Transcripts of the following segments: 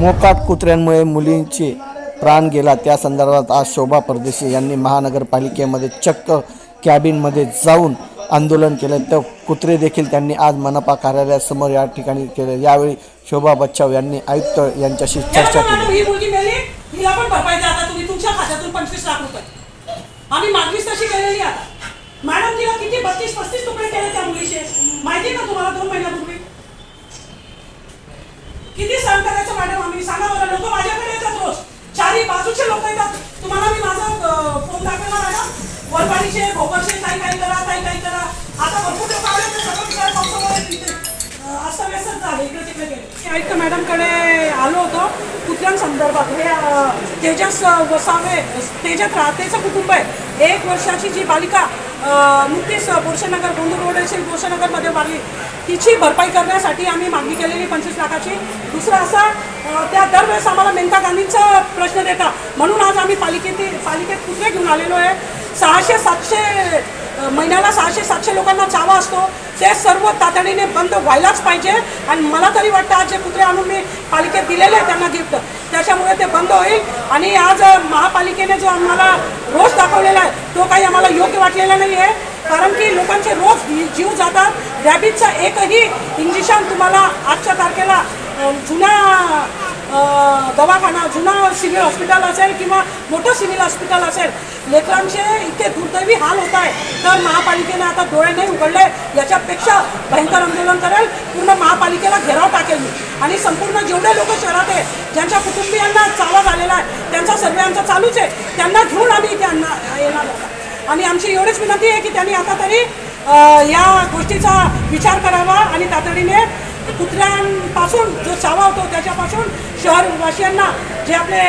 मोकाट कुत्र्यांमुळे मुलींचे प्राण गेला. त्या संदर्भात आज शोभा परदेशी यांनी महानगरपालिकेमध्ये चक्क कॅबिनमध्ये जाऊन आंदोलन केलं. तर कुत्रे देखील त्यांनी आज मनपा कार्यालयासमोर या ठिकाणी केले. यावेळी शोभा बच्चाव यांनी आयुक्त यांच्याशी चर्चा केली. आम्ही मागणीच तशी केलेली वरपाडीचे काही काही करा काही काही करा आता भरपूर लोक आले ते सगळं विचार पावसामुळे तिथे अं, झाले इकडे तिकडे गेले. मी आयुक्त मॅडमकडे आलो होतो कुत्र्यांसंदर्भात हे तेजस वसावे तेजस राहतेचं कुटुंब आहे. एक वर्षाची जी बालिका नुकतीच बोरशेनगर गोंदूर रोड असेल बोरशेनगरमध्ये वाढली तिची भरपाई करण्यासाठी आम्ही मागणी केलेली पंचवीस लाखाची. दुसरं असं त्या दरवेळेस आम्हाला मेनका गांधींचा प्रश्न देता. म्हणून आज आम्ही पालिकेतील पालिकेत कुत्रे घेऊन आलेलो आहे. सहाशे सातशे महिन्याला सहाशे सातशे लोकांना चावा असतो. ते सर्व तातडीने बंद व्हायलाच पाहिजे. आणि मला तरी वाटतं आज जे कुत्रे आणून मी पालिकेत दिलेले आहे त्यांना गिफ्ट त्याच्यामुळे ते बंद होईल. आणि आज महापालिकेने जो आम्हाला रोज दाखवलेला आहे तो काही आम्हाला योग्य वाटलेला नाही आहे कारण की लोकांचे रोज जी- जीव जातात. रॅबिटचा एकही इंजेक्शन तुम्हाला आजच्या तारखेला जुन्या दवाखाना जुना सिव्हिल हॉस्पिटल असेल किंवा मोठं सिव्हिल हॉस्पिटल असेल लेकरांचे इतके दुर्दैवी हाल होत आहे तर महापालिकेने आता डोळे नाही उघडले याच्यापेक्षा भयंकर आंदोलन करेल. पूर्ण महापालिकेला घेराव टाकेल मी. आणि संपूर्ण जेवढे लोक शहरात आहे ज्यांच्या कुटुंबियांना चावा झालेला आहे त्यांचा सर्वे आमचा चालूच आहे त्यांना घेऊन आम्ही त्यांना येणार आहोत. आणि आमची एवढीच विनंती आहे की त्यांनी आता तरी या गोष्टीचा विचार करावा आणि तातडीने कुत्र्यांपासून जो चावा होतो त्याच्यापासून शहरवासियांना जे आपले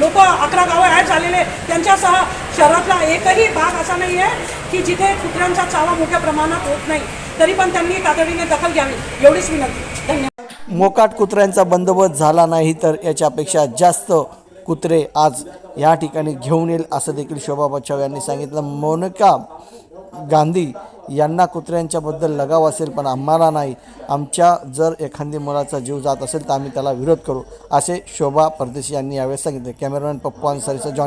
लोक अकरा गावं ॲड झालेले त्यांच्यासह शहरातला एकही भाग असा नाही आहे की जिथे कुत्र्यांचा चावा मोठ्या प्रमाणात होत नाही. तरी पण त्यांनी तातडीने दखल घ्यावी. एवढीच विनंती. धन्यवाद. मोकाट कुत्र्यांचा बंदोबस्त झाला नाही तर याच्यापेक्षा जास्त कुत्रे आज या ठिकाणी घेऊन येईल असं देखील शोभा बच्चाव यांनी सांगितलं. मोनिका गांधी यांना कुत्र्यांच्याबद्दल लगाव असेल पण आम्हाला नाही. आमच्या जर एखादी मुलाचा जीव जात असेल तर आम्ही त्याला विरोध करू असे शोभा परदेशी यांनी यावेळेस सांगितले. Cameraman Pappu अन्सारीचा John